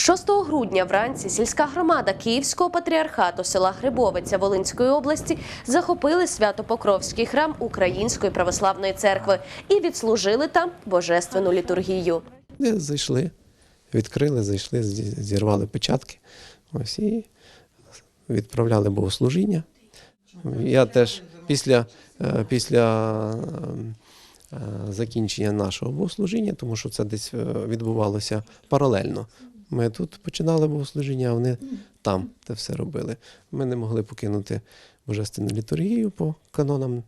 6 грудня вранці сільська громада Київського патріархату села Грибовиця Волинської області захопили Свято-Покровський храм Української православної церкви і відслужили там божественну літургію. Зайшли, відкрили, зайшли, зірвали печатки. Ось і відправляли богослужіння. Я теж після, е, після е, закінчення нашого богослужіння, тому що це десь е, відбувалося паралельно. Ми тут починали богослужіння, а вони там те все робили. Ми не могли покинути божественну літургію по канонам.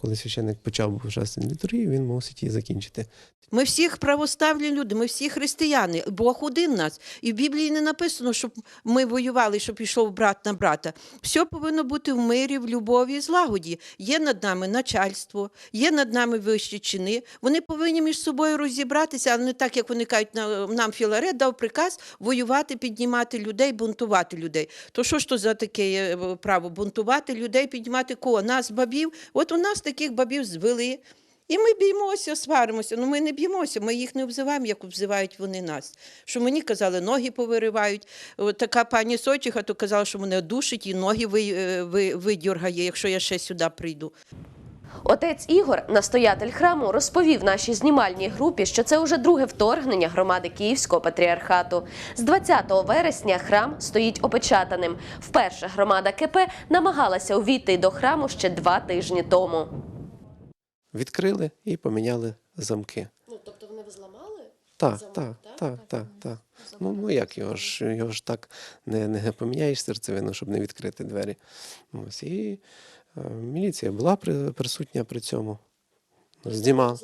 Коли священник почав божественну літургію, він мусить її закінчити. Ми всіх православні люди, ми всі християни. Бог один нас. І в Біблії не написано, щоб ми воювали, щоб пішов брат на брата. Все повинно бути в мирі, в любові злагоді. Є над нами начальство, є над нами вищі чини. Вони повинні між собою розібратися, але не так, як вони кажуть, «На- нам Філарет дав приказ воювати, піднімати людей, бунтувати людей. То що ж то за таке е, право? Бунтувати людей, піднімати кого? Нас, бабів. От у нас таких бабів звели. І ми б'ємося, сваримося. Ну ми не б'ємося, ми їх не обзиваємо, як обзивають вони нас. Що мені казали, ноги повиривають. От така пані Сочиха то казала, що мене душить і ноги е, ви, видьоргає, якщо я ще сюди прийду. Отець Ігор, настоятель храму, розповів нашій знімальній групі, що це уже друге вторгнення громади Київського патріархату. З 20 вересня храм стоїть опечатаним. Вперше громада КП намагалася увійти до храму ще два тижні тому. Відкрили і поміняли замки. Ну тобто вони взламали? Так, Замок, так, так? так, так, так. Ну, ну як його ж, його ж так не, не поміняєш серцевину, щоб не відкрити двері. Ось, і міліція була присутня при цьому. Знімали,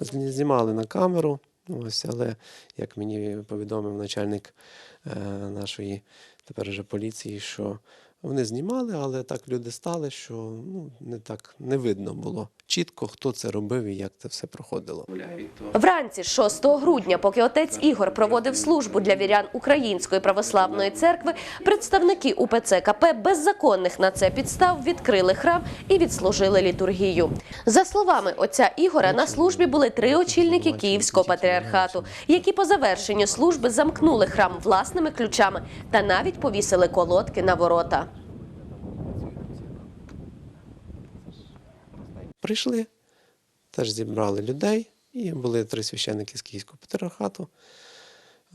знімали на камеру. Ось, але як мені повідомив начальник е, нашої тепер вже поліції, що вони знімали, але так люди стали, що ну, не так не видно було чітко, хто це робив і як це все проходило. Вранці 6 грудня, поки отець Ігор проводив службу для вірян Української православної церкви, представники УПЦ КП без на це підстав відкрили храм і відслужили літургію. За словами отця Ігора, на службі були три очільники Київського патріархату, які по завершенню служби замкнули храм власними ключами та навіть повісили колодки на ворота. Прийшли, теж зібрали людей, і були три священники з Київського патріархату.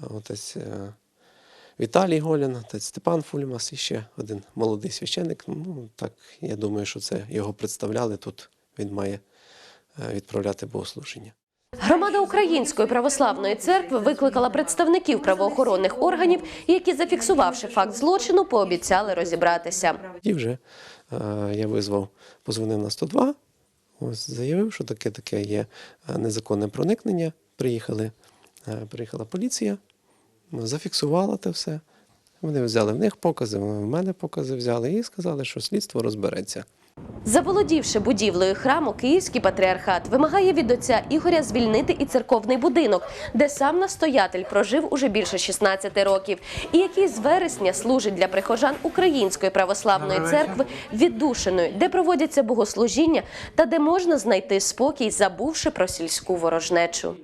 Отець е, Віталій Голін, отець Степан Фульмас і ще один молодий священник. Ну, так, я думаю, що це його представляли. Тут він має е, відправляти богослужіння. Громада Української православної церкви викликала представників правоохоронних органів, які, зафіксувавши факт злочину, пообіцяли розібратися. І вже е, я визвав, позвонив на 102, ось заявив, що таке таке є е, незаконне проникнення. Приїхали, е, приїхала поліція, зафіксувала те все. Вони взяли в них покази, в мене покази взяли і сказали, що слідство розбереться. Заволодівши будівлею храму, Київський патріархат вимагає від отця Ігоря звільнити і церковний будинок, де сам настоятель прожив уже більше 16 років, і який з вересня служить для прихожан Української православної церкви віддушиною, де проводяться богослужіння та де можна знайти спокій, забувши про сільську ворожнечу.